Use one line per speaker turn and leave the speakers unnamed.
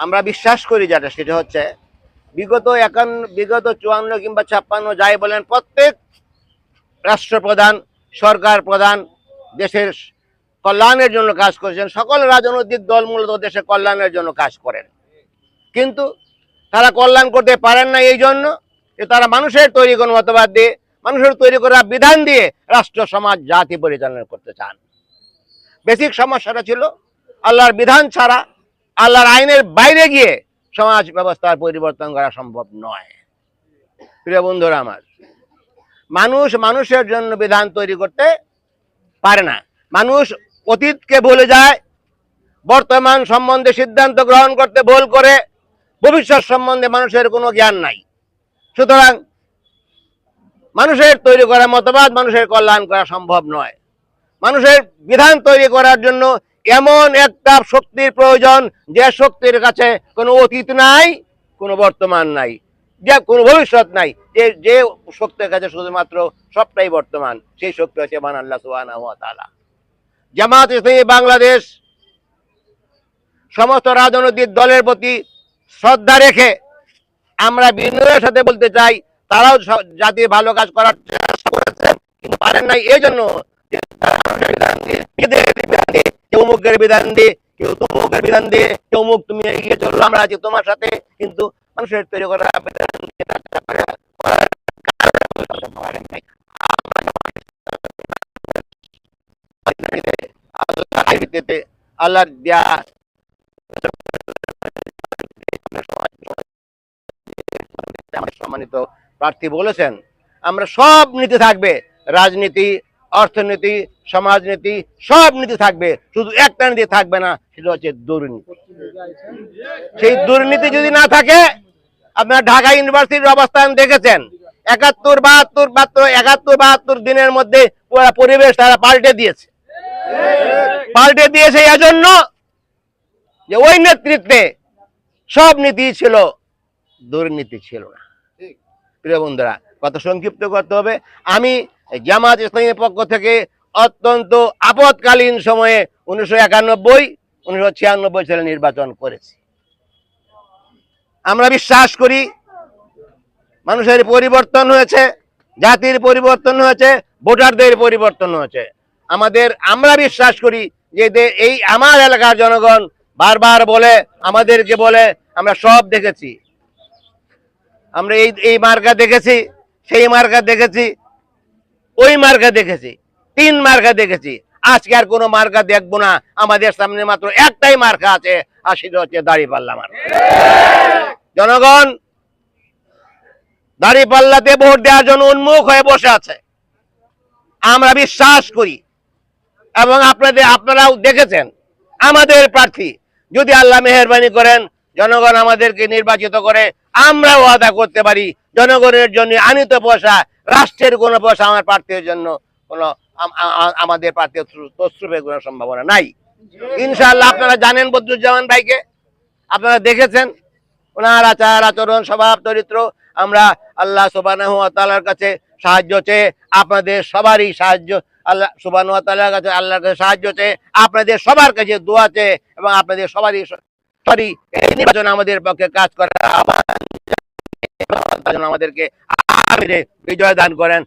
আমরা বিশ্বাস করি যেটা সেটা হচ্ছে। বিগত একান্ন বিগত চুয়ান্ন কিংবা ছাপ্পান্ন যাই বলেন, প্রত্যেক রাষ্ট্রপ্রধান, সরকার প্রধান দেশের কল্যাণের জন্য কাজ করেছেন। সকল রাজনৈতিক দল মূলত দেশের কল্যাণের জন্য কাজ করেন। কিন্তু তারা কল্যাণ করতে পারেন না এই জন্য যে তারা মানুষের তৈরি কোনো মতবাদ দিয়ে, মানুষের তৈরি করা বিধান দিয়ে রাষ্ট্র, সমাজ, জাতি পরিচালনা করতে চান। বেসিক সমস্যাটা ছিল, আল্লাহর বিধান ছাড়া আল্লাহর আইনের বাইরে গিয়ে সমাজ ব্যবস্থার পরিবর্তন করা সম্ভব নয়। প্রিয় বন্ধুরা আমার, মানুষ মানুষের জন্য বিধান তৈরি করতে পারে না। মানুষ অতীতকে ভুলে যায়, বর্তমান সম্বন্ধে সিদ্ধান্ত গ্রহণ করতে ভুল করে, ভবিষ্যৎ সম্বন্ধে মানুষের কোনো জ্ঞান নাই। সুতরাং মানুষের তৈরি করা মতবাদ, মানুষের কল্যাণ করা সম্ভব নয়। মানুষের বিধান তৈরি করার জন্য এমন একটা শক্তির প্রয়োজন যে শক্তির কাছে কোনো অতীত নাই, কোনো বর্তমান নাই, যে কোনো ভবিষ্যৎ নাই। যে যে শক্তির কাছে শুধুমাত্র সবটাই বর্তমান, সেই শক্তি হচ্ছে মান আল্লাহ তাআলা। জামাত ইসলামী বাংলাদেশ সমস্ত রাজনৈতিক দলের প্রতি শ্রদ্ধা রেখে আমরা বিনয়ের সাথে বলতে চাই, তারাও জাতির ভালো কাজ করার চেষ্টা করেছেন পারেন নাই। এই জন্য অমুকের বিধান কেউ তমুকের বিধান কেউ তুমি এগিয়ে চলো আমরা আছি তোমার সাথে। কিন্তু মানুষের তৈরি করা বিধান দেয়া সম্মানিত প্রার্থী বলেছেন, আমরা সব নীতি থাকবে, রাজনীতি অর্থনীতি, সমাজনীতি, সব নীতি থাকবে। শুধু একটা নীতি থাকবে না, সেটা হচ্ছে দুর্নীতি। সেই দুর্নীতি যদি না থাকে, আপনার ঢাকা ইউনিভার্সিটির অবস্থান দেখেছেন। একাত্তর, বাহাত্তর বাহাত্তর একাত্তর, বাহাত্তর দিনের মধ্যে পুরো পরিবেশ তারা পাল্টে দিয়েছে। পাল্টে দিয়েছে এজন্য যে ওই নেতৃত্বে সব নীতি ছিল, দুর্নীতি ছিল না। প্রিয় বন্ধুরা কত সংক্ষিপ্ত করতে হবে। আমি জামাত ইসলামের পক্ষ থেকে অত্যন্ত আপৎকালীন সময়ে উনিশশো একানব্বই, উনিশশো ছিয়ানব্বই সালে নির্বাচন করেছি। আমরা বিশ্বাস করি মানুষের পরিবর্তন হয়েছে, জাতির পরিবর্তন হয়েছে, ভোটারদের পরিবর্তন হয়েছে। আমাদের, আমরা বিশ্বাস করি যে এই আমার এলাকার জনগণ বারবার বলে, আমাদেরকে বলে, আমরা সব দেখেছি। আমরা এই এই মার্কা দেখেছি, সেই মার্কা দেখেছি ওই মার্কা দেখেছি, তিন মার্কা দেখেছি। আজকে আর কোনো মার্কা দেখব না। আমাদের সামনে মাত্র একটাই মার্কা আছে, আর সেটা হচ্ছে দাড়ি পাল্লা মার্কা। জনগণ, দাড়ি পাল্লাতে ভোট দেওয়ার জন্য উন্মুখ হয়ে বসে আছে। আমরা বিশ্বাস করি, এবং আপনাদের, আপনারাও দেখেছেন, আমাদের প্রার্থী, যদি আল্লাহ মেহরবানি করেন, জনগণ আমাদেরকে নির্বাচিত করে আমরাও আদা করতে পারি। জনগণের জন্য আনিত পয়সা রাষ্ট্রের কোনো পয়সা আমার প্রার্থীর জন্য কোনো আমাদের প্রার্থীর তসরুপের কোনো সম্ভাবনা নাই। ইনশাআল্লাহ আপনারা জানেন বদরুজ্জামান ভাইকে। আপনারা দেখেছেন ওনার আচার আচরণ, স্বভাব, চরিত্র। আমরা আল্লাহ সুবানাহু তাআলার কাছে সাহায্য চেয়ে আপনাদের সবারই সাহায্য, আল্লাহ সুবানাহু তাআলার কাছে আল্লাহর কাছে সাহায্য চেয়ে আপনাদের সবার কাছে দোয়া চেয়ে এবং আপনাদের সবারই সরি, এই নির্বাচন আমাদের পক্ষে কাজ করা জানিয়ে আমাদেরকে বিজয় দান করেন।